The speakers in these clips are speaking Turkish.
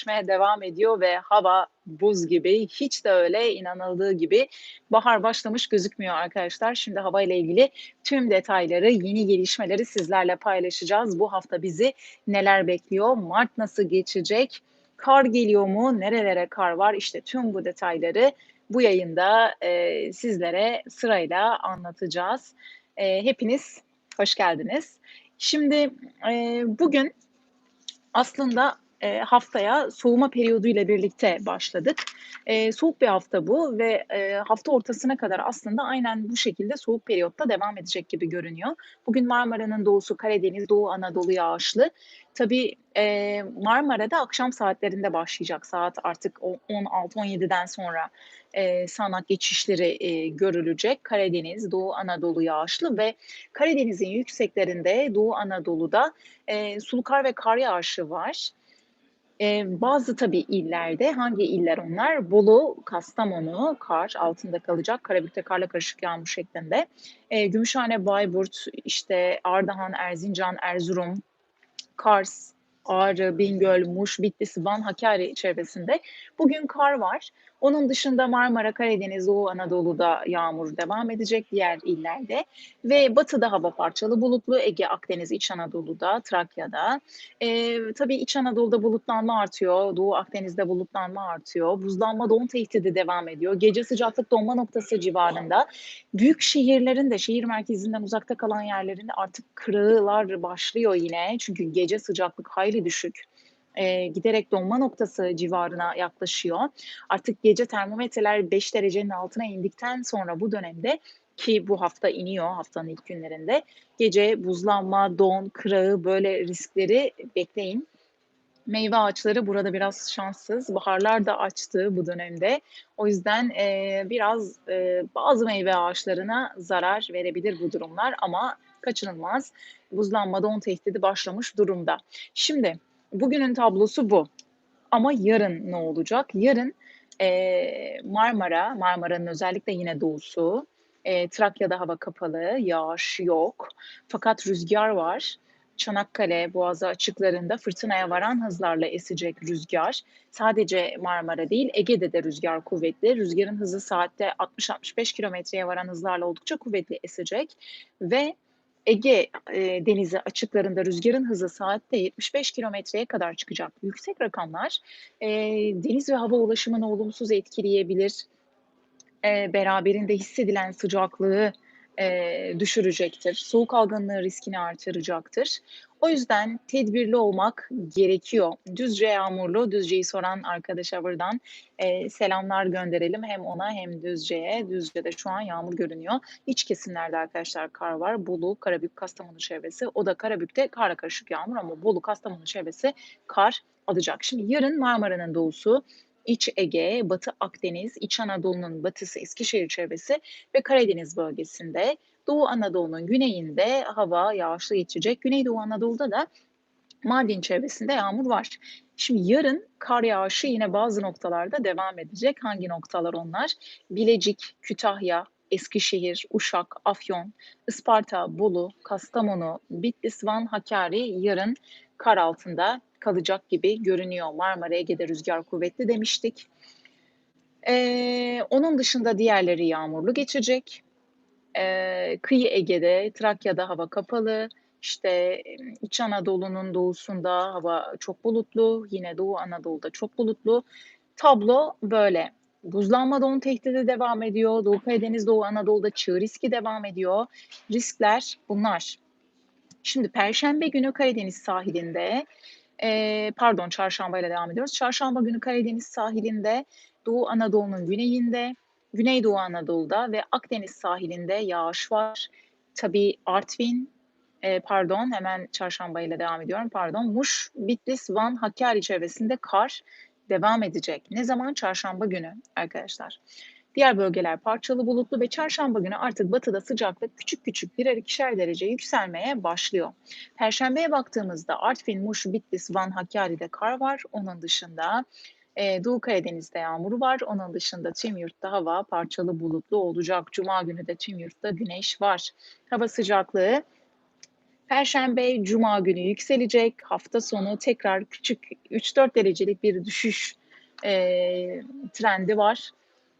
sertleşmeye devam ediyor ve hava buz gibi. Hiç de öyle inanıldığı gibi bahar başlamış gözükmüyor arkadaşlar. Şimdi hava ile ilgili tüm detayları, yeni gelişmeleri sizlerle paylaşacağız. Bu hafta bizi neler bekliyor? Mart nasıl geçecek? Kar geliyor mu? Nerelere kar var? İşte tüm bu detayları bu yayında e, sizlere sırayla anlatacağız. E, hepiniz hoş geldiniz. Şimdi e, bugün aslında e, haftaya soğuma periyodu ile birlikte başladık. E, soğuk bir hafta bu ve e, hafta ortasına kadar aslında aynen bu şekilde soğuk periyotta devam edecek gibi görünüyor. Bugün Marmara'nın doğusu, Karadeniz, Doğu Anadolu yağışlı. Tabii Marmara'da akşam saatlerinde başlayacak saat artık 16-17'den sonra e, sağanak geçişleri görülecek. Karadeniz, Doğu Anadolu yağışlı ve Karadeniz'in yükseklerinde Doğu Anadolu'da e, sulu kar ve kar yağışı var. Ee, bazı tabii illerde, hangi iller onlar? Bolu, Kastamonu, kar altında kalacak. Karabük'te karla karışık yağmur şeklinde. Ee, Gümüşhane, Bayburt, işte Ardahan, Erzincan, Erzurum, Kars, Ağrı, Bingöl, Muş, Bitlis, Van, Hakkari çevresinde bugün kar var. Onun dışında Marmara, Karadeniz, Doğu Anadolu'da yağmur devam edecek diğer illerde ve batıda hava parçalı bulutlu, Ege, Akdeniz, İç Anadolu'da, Trakya'da. E, tabii İç Anadolu'da bulutlanma artıyor, Doğu Akdeniz'de bulutlanma artıyor. Buzlanma don tehdidi devam ediyor. Gece sıcaklık donma noktası civarında. Büyük şehirlerin de şehir merkezinden uzakta kalan yerlerinde artık kırağılar başlıyor yine. Çünkü gece sıcaklık hayli düşük e, giderek donma noktası civarına yaklaşıyor. Artık gece termometreler 5 derecenin altına indikten sonra bu dönemde ki bu hafta iniyor haftanın ilk günlerinde gece buzlanma, don, kırağı böyle riskleri bekleyin. Meyve ağaçları burada biraz şanssız. Baharlar da açtı bu dönemde. O yüzden e, biraz e, bazı meyve ağaçlarına zarar verebilir bu durumlar ama kaçınılmaz. Buzlanma, don tehdidi başlamış durumda. Şimdi Bugünün tablosu bu. Ama yarın ne olacak? Yarın e, Marmara, Marmara'nın özellikle yine doğusu, e, Trakya'da hava kapalı, yağış yok. Fakat rüzgar var. Çanakkale Boğazı açıklarında fırtınaya varan hızlarla esecek rüzgar. Sadece Marmara değil Ege'de de rüzgar kuvvetli. Rüzgarın hızı saatte 60-65 kilometreye varan hızlarla oldukça kuvvetli esecek. Ve Ege e, denizi açıklarında rüzgarın hızı saatte 75 kilometreye kadar çıkacak. Yüksek rakamlar e, deniz ve hava ulaşımını olumsuz etkileyebilir. E, beraberinde hissedilen sıcaklığı e, düşürecektir. Soğuk algınlığı riskini artıracaktır. O yüzden tedbirli olmak gerekiyor. Düzce yağmurlu, Düzce'yi soran arkadaşa buradan e, selamlar gönderelim. Hem ona hem Düzce'ye. Düzce'de şu an yağmur görünüyor. İç kesimlerde arkadaşlar kar var. Bolu, Karabük, Kastamonu çevresi. O da Karabük'te karla karışık yağmur ama Bolu, Kastamonu çevresi kar alacak. Şimdi yarın Marmara'nın doğusu, İç Ege, Batı Akdeniz, İç Anadolu'nun batısı Eskişehir çevresi ve Karadeniz bölgesinde Doğu Anadolu'nun güneyinde hava yağışlı geçecek. Güneydoğu Anadolu'da da Mardin çevresinde yağmur var. Şimdi yarın kar yağışı yine bazı noktalarda devam edecek. Hangi noktalar onlar? Bilecik, Kütahya, Eskişehir, Uşak, Afyon, Isparta, Bolu, Kastamonu, Bitlis, Van, Hakkari yarın kar altında kalacak gibi görünüyor. Marmara Ege'de rüzgar kuvvetli demiştik. Ee, onun dışında diğerleri yağmurlu geçecek. Ee, kıyı Ege'de, Trakya'da hava kapalı. İşte İç Anadolu'nun doğusunda hava çok bulutlu. Yine Doğu Anadolu'da çok bulutlu. Tablo böyle. Buzlanma don tehdidi devam ediyor. Doğu Karadeniz, Doğu Anadolu'da çığ riski devam ediyor. Riskler bunlar. Şimdi Perşembe günü Karadeniz sahilinde e, pardon çarşamba ile devam ediyoruz. Çarşamba günü Karadeniz sahilinde, Doğu Anadolu'nun güneyinde, Güneydoğu Anadolu'da ve Akdeniz sahilinde yağış var. Tabii Artvin, e, pardon hemen çarşamba ile devam ediyorum. Pardon Muş, Bitlis, Van, Hakkari çevresinde kar devam edecek. Ne zaman? Çarşamba günü arkadaşlar. Diğer bölgeler parçalı bulutlu ve çarşamba günü artık batıda sıcaklık küçük küçük birer ikişer derece yükselmeye başlıyor. Perşembeye baktığımızda Artvin, Muş, Bitlis, Van, Hakkari'de kar var. Onun dışında e, Doğu Karadeniz'de yağmur var. Onun dışında tüm yurtta hava parçalı bulutlu olacak. Cuma günü de tüm yurtta güneş var. Hava sıcaklığı Perşembe, cuma günü yükselecek. Hafta sonu tekrar küçük 3-4 derecelik bir düşüş, eee, trendi var.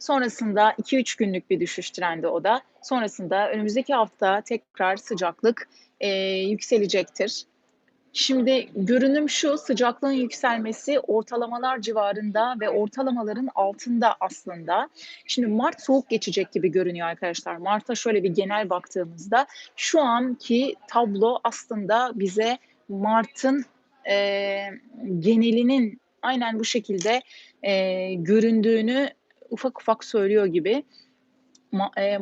Sonrasında 2-3 günlük bir düşüş trendi o da. Sonrasında önümüzdeki hafta tekrar sıcaklık, eee, yükselecektir. Şimdi görünüm şu, sıcaklığın yükselmesi ortalamalar civarında ve ortalamaların altında aslında. Şimdi mart soğuk geçecek gibi görünüyor arkadaşlar. Mart'a şöyle bir genel baktığımızda şu anki tablo aslında bize mart'ın, eee, genelinin aynen bu şekilde, eee, göründüğünü ufak ufak söylüyor gibi. Ma eee,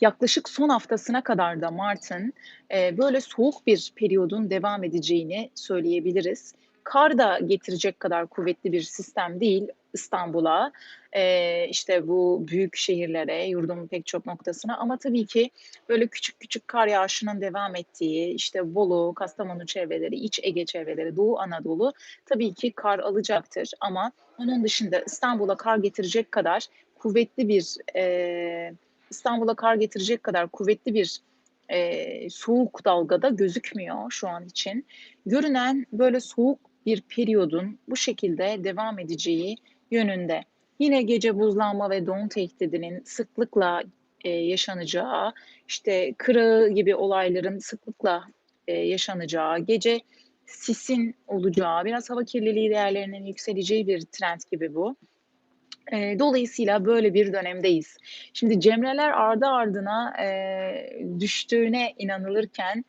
yaklaşık son haftasına kadar da mart'ın, eee, böyle soğuk bir periyodun devam edeceğini söyleyebiliriz. Kar da getirecek kadar kuvvetli bir sistem değil İstanbul'a, eee, işte bu büyük şehirlere, yurdun pek çok noktasına ama tabii ki böyle küçük küçük kar yağışının devam ettiği, işte Bolu, Kastamonu çevreleri, İç Ege çevreleri, Doğu Anadolu tabii ki kar alacaktır ama onun dışında İstanbul'a kar getirecek kadar kuvvetli bir, eee, İstanbul'a kar getirecek kadar kuvvetli bir, eee, soğuk dalga da gözükmüyor şu an için. Görünen böyle soğuk bir periyodun bu şekilde devam edeceği yönünde. Yine gece buzlanma ve don tehdidinin sıklıkla, eee, yaşanacağı, işte kırağı gibi olayların sıklıkla, eee, yaşanacağı, gece sisin olacağı, biraz hava kirliliği değerlerinin yükseleceği bir trend gibi bu. Eee, dolayısıyla böyle bir dönemdeyiz. Şimdi cemreler ardı ardına, eee, düştüğüne inanılırken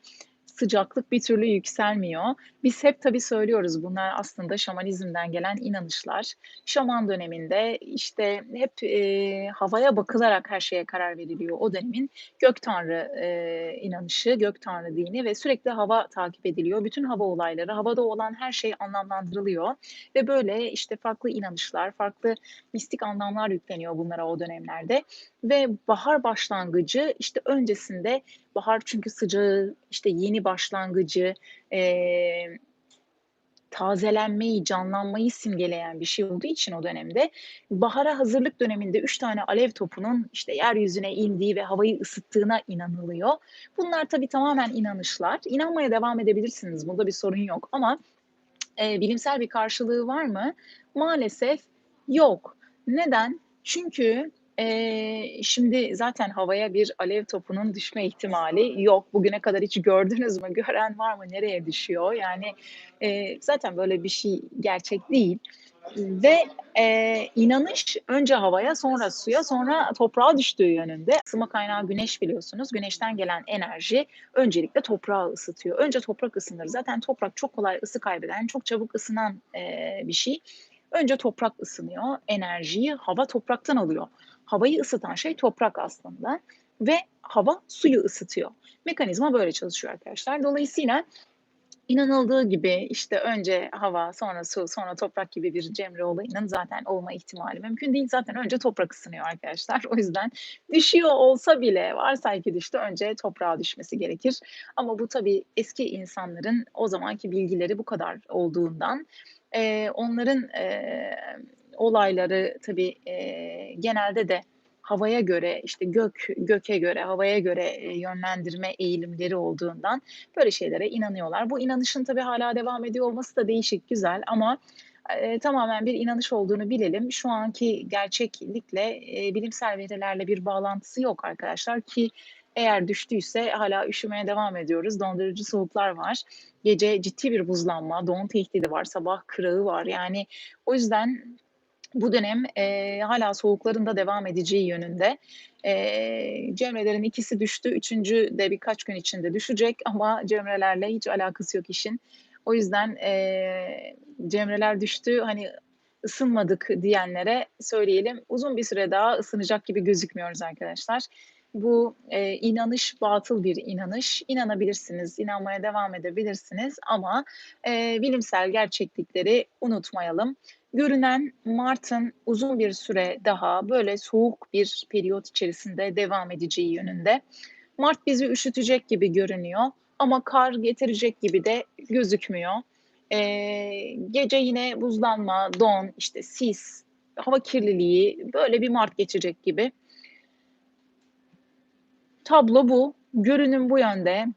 sıcaklık bir türlü yükselmiyor. Biz hep tabii söylüyoruz, bunlar aslında şamanizmden gelen inanışlar. Şaman döneminde, işte, hep, eee, havaya bakılarak her şeye karar veriliyor. O dönemin gök tanrı, eee, inanışı, gök tanrı dini ve sürekli hava takip ediliyor. Bütün hava olayları, havada olan her şey anlamlandırılıyor ve böyle, işte, farklı inanışlar, farklı mistik anlamlar yükleniyor bunlara o dönemlerde ve bahar başlangıcı, işte, öncesinde bahar çünkü sıcağı, işte, yeni başlangıcı, eee, tazelenmeyi, canlanmayı simgeleyen bir şey olduğu için o dönemde, bahara hazırlık döneminde 3 tane alev topunun, işte, yeryüzüne indiği ve havayı ısıttığına inanılıyor. Bunlar tabii tamamen inanışlar. İnanmaya devam edebilirsiniz, bunda bir sorun yok ama, eee, bilimsel bir karşılığı var mı? Maalesef yok. Neden? Çünkü, eee, şimdi zaten havaya bir alev topunun düşme ihtimali yok. Bugüne kadar hiç gördünüz mü? Gören var mı? Nereye düşüyor? Yani, eee, zaten böyle bir şey gerçek değil ve, eee, inanış önce havaya, sonra suya, sonra toprağa düştüğü yönünde. Isınma kaynağı güneş biliyorsunuz. Güneşten gelen enerji öncelikle toprağı ısıtıyor. Önce toprak ısınır. Zaten toprak çok kolay ısı kaybeden, çok çabuk ısınan, eee, bir şey. Önce toprak ısınıyor, enerjiyi hava topraktan alıyor. Havayı ısıtan şey toprak aslında ve hava suyu ısıtıyor. Mekanizma böyle çalışıyor arkadaşlar. Dolayısıyla inanıldığı gibi, işte, önce hava, sonra su, sonra toprak gibi bir cemre olayının zaten olma ihtimali mümkün değil. Zaten önce toprak ısınıyor arkadaşlar. O yüzden düşüyor olsa bile, varsay ki düştü, önce toprağa düşmesi gerekir ama bu tabii eski insanların o zamanki bilgileri bu kadar olduğundan, eee, onların, eee, olayları tabii, eee, genelde de havaya göre, işte, gök göke göre, havaya göre, eee, yönlendirme eğilimleri olduğundan böyle şeylere inanıyorlar. Bu inanışın tabii hâlâ devam ediyor olması da değişik, güzel ama, eee, tamamen bir inanış olduğunu bilelim. Şu anki gerçeklikle, eee, bilimsel verilerle bir bağlantısı yok arkadaşlar ki eğer düştüyse hâlâ üşümeye devam ediyoruz. Dondurucu soğuklar var. Gece ciddi bir buzlanma, don tehdidi var, sabah kırağı var. Yani o yüzden bu dönem, eee, hâlâ soğukların da devam edeceği yönünde. Eee, cemrelerin ikisi düştü, 3'üncü de birkaç gün içinde düşecek ama cemrelerle hiç alakası yok işin. O yüzden, eee, cemreler düştü, hani, ısınmadık diyenlere söyleyelim, uzun bir süre daha ısınacak gibi gözükmüyoruz arkadaşlar. Bu, eee, inanış batıl bir inanış. İnanabilirsiniz, inanmaya devam edebilirsiniz ama, eee, bilimsel gerçeklikleri unutmayalım. Görünen mart'ın uzun bir süre daha böyle soğuk bir periyot içerisinde devam edeceği yönünde. Mart bizi üşütecek gibi görünüyor ama kar getirecek gibi de gözükmüyor. Eee, gece yine buzlanma, don, işte, sis, hava kirliliği, böyle bir mart geçecek gibi. Tablo bu, görünüm bu yönde.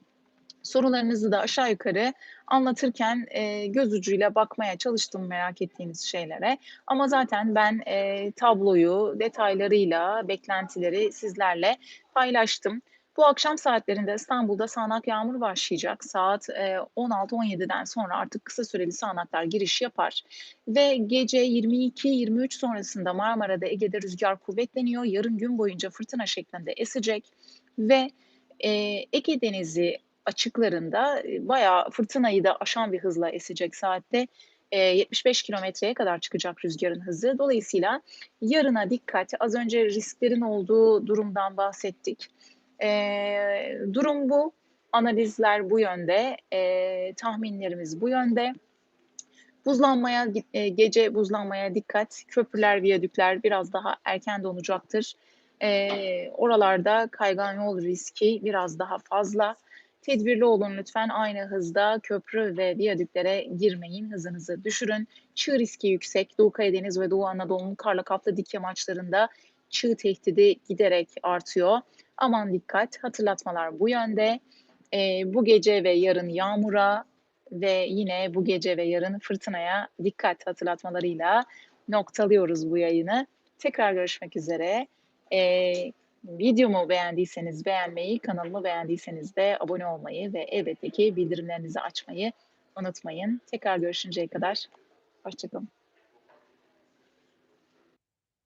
Sorularınızı da aşağı yukarı anlatırken, eee, göz ucuyla bakmaya çalıştım merak ettiğiniz şeylere ama zaten ben, eee, tabloyu detaylarıyla beklentileri sizlerle paylaştım. Bu akşam saatlerinde İstanbul'da sağanak yağmur başlayacak. Saat, eee, 16.00-17'den sonra artık kısa süreli sağanaklar giriş yapar ve gece 22.00-23.00 sonrasında Marmara'da, Ege'de rüzgâr kuvvetleniyor. Yarın gün boyunca fırtına şeklinde esecek ve, eee, Ege Denizi açıklarında, bayağı fırtınayı da aşan bir hızla esecek saatte, eee, 75 kilometreye kadar çıkacak rüzgârın hızı. Dolayısıyla yarına dikkat. Az önce risklerin olduğu durumdan bahsettik. Eee, durum bu, analizler bu yönde, eee, tahminlerimiz bu yönde. Buzlanmaya eee, gece buzlanmaya dikkat. Köprüler, viyadükler biraz daha erken donacaktır. Eee, oralarda kaygan yol riski biraz daha fazla. Tedbirli olun lütfen. Aynı hızda köprü ve viyadüklere girmeyin, hızınızı düşürün. Çığ riski yüksek. Doğu Karadeniz ve Doğu Anadolu'nun karla kaplı dik yamaçlarında çığ tehdidi giderek artıyor. Aman dikkat. Hatırlatmalar bu yönde. Eee, bu gece ve yarın yağmura ve yine bu gece ve yarın fırtınaya dikkat hatırlatmalarıyla noktalıyoruz bu yayını. Tekrar görüşmek üzere. Eee, videomu beğendiyseniz beğenmeyi, kanalımı beğendiyseniz de abone olmayı ve elbette ki bildirimlerinizi açmayı unutmayın. Tekrar görüşünceye kadar hoşça kalın.